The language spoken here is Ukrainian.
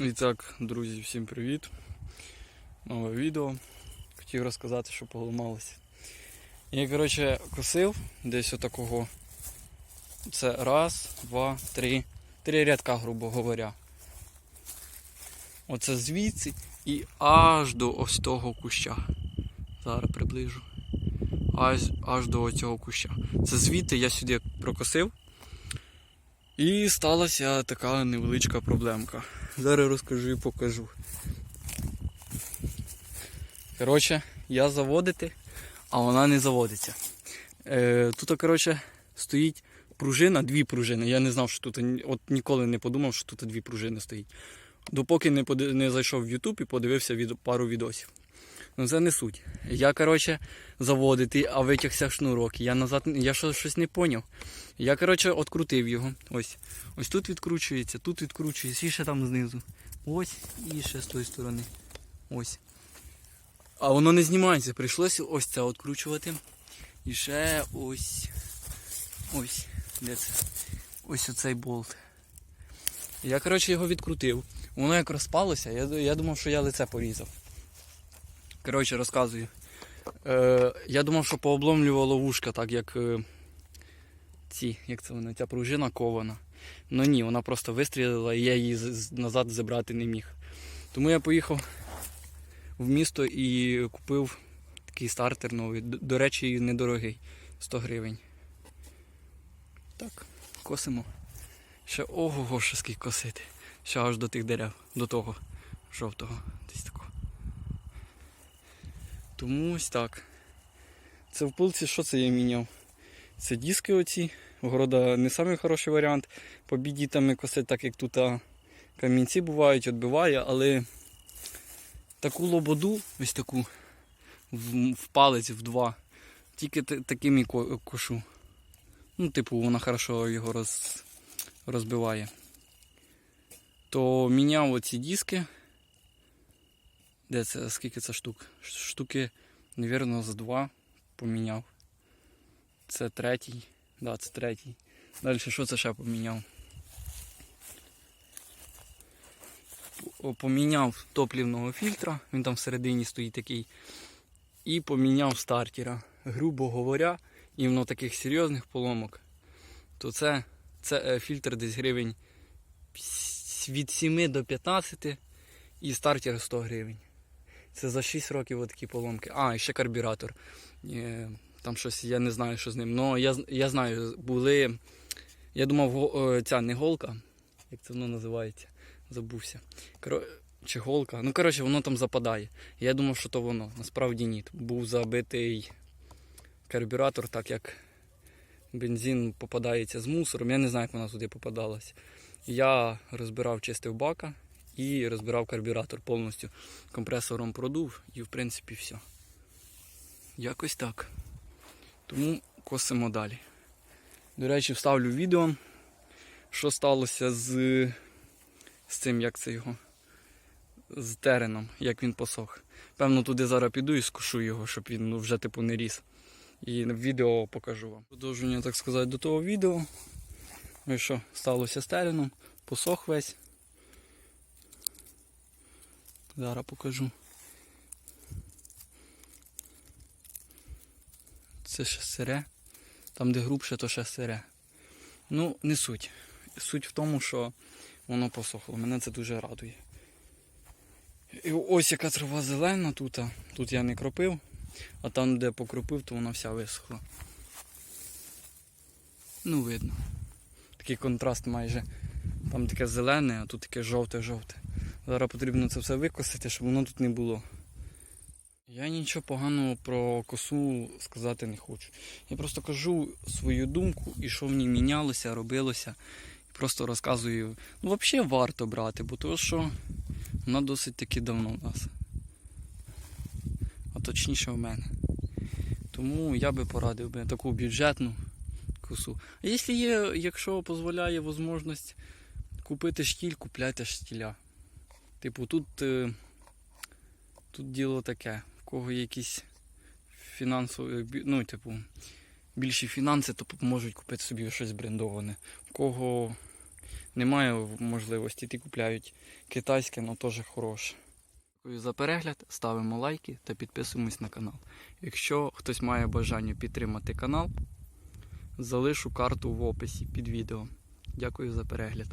І так, друзі, всім привіт. Нове відео. Хотів розказати, що поламалося. Я, коротше, косив десь отакого. Це раз, два, три. Три рядка, грубо говоря. Оце звідси і аж до ось того куща. Зараз приближу. Аж, аж до цього куща. Це звідти я сюди прокосив. І сталася така невеличка проблемка. Зараз розкажу і покажу. Коротше, я заводити, а вона не заводиться. Е, тут, коротше, стоїть пружина, дві пружини. Я не знав, що тут от ніколи не подумав, що тут дві пружини стоїть. Допоки не, не зайшов в YouTube і подивився від, пару відосів. Ну це не суть. Я, коротше, заводити, а витягся шнурок. Я назад я що- щось не поняв. Я, коротше, відкрутив його. Ось. Ось тут відкручується, тут відкручується, і ще там знизу. Ось і ще з тої сторони. Ось. А воно не знімається. Прийшлося ось це відкручувати. І ще ось. Ось. Де це? Ось оцей болт. Я, коротше, його відкрутив. Воно як розпалося, я, я думав, що я лице порізав. Коротше, розказую. Е, я думав, що пообломлювало вушка, так як е, ці, як це вона, ця пружина кована. Ну ні, вона просто вистрілила і я її назад забрати не міг. Тому я поїхав в місто і купив такий стартер новий. Д- До речі, недорогий. 100 гривень. Так, косимо. Ще ого, ще скільки косити. Ще аж до тих дерев, до того жовтого. Десь такого. Тому ось так. Це в пилці, що це я міняв? Це диски оці. Города не самий хороший варіант. По біді там косить, так як тут камінці бувають, відбиває, але таку лободу, ось таку, в, в палець в два, тільки та- таким і кошу. Ну, типу, вона хорошо його роз, розбиває. То міняв оці диски. Де це? Скільки це штук? Штуки, мабуть, за два поміняв. Це третій. Да, це третій. Далі що це ще поміняв? Поміняв топлівного фільтра, він там всередині стоїть такий. І поміняв стартера. Грубо говоря, іменно таких серйозних поломок, то це, це е, фільтр десь гривень від 7 до 15 і стартер 100 гривень. Це за 6 років такі поломки. А, і ще карбюратор. Е, Там щось, я не знаю, що з ним. Ну, я, я знаю, були. Я думав, е, ця не голка, як це воно називається, забувся. Коро... Чи голка. Ну, коротше, воно там западає. Я думав, що то воно. Насправді ні. Був забитий карбюратор, так як бензин попадається з мусором. Я не знаю, як вона туди попадалась. Я розбирав, чистив бака і розбирав карбюратор повністю. Компресором продув і в принципі все. Якось так. Тому косимо далі. До речі, вставлю відео, що сталося з, з цим, як це його, з тереном, як він посох. Певно, туди зараз піду і скушу його, щоб він ну, вже типу не ріс. І відео покажу вам. Продовження, так сказати, до того відео. Ось що сталося з тереном, посох весь. Зараз покажу. Це ще сире. Там, де грубше, то ще сире. Ну, не суть. Суть в тому, що воно посохло. Мене це дуже радує. І ось яка трава зелена тут. Тут я не кропив, а там, де покропив, то вона вся висохла. Ну, видно. Такий контраст майже. Там таке зелене, а тут таке жовте-жовте. Зараз потрібно це все викосити, щоб воно тут не було. Я нічого поганого про косу сказати не хочу. Я просто кажу свою думку і що в ній мінялося, робилося. Просто розказую. Ну, взагалі варто брати, бо то, що вона досить таки давно в нас. А точніше в мене. Тому я би порадив би таку бюджетну косу. А якщо є, якщо дозволяє можливість купити штіль, купляйте штіля. Типу, тут, е, тут діло таке, в кого якісь фінансові, ну, типу, більші фінанси, то можуть купити собі щось брендоване. В кого немає можливості, ті купляють китайське, але теж хороше. Дякую за перегляд, ставимо лайки та підписуємось на канал. Якщо хтось має бажання підтримати канал, залишу карту в описі під відео. Дякую за перегляд.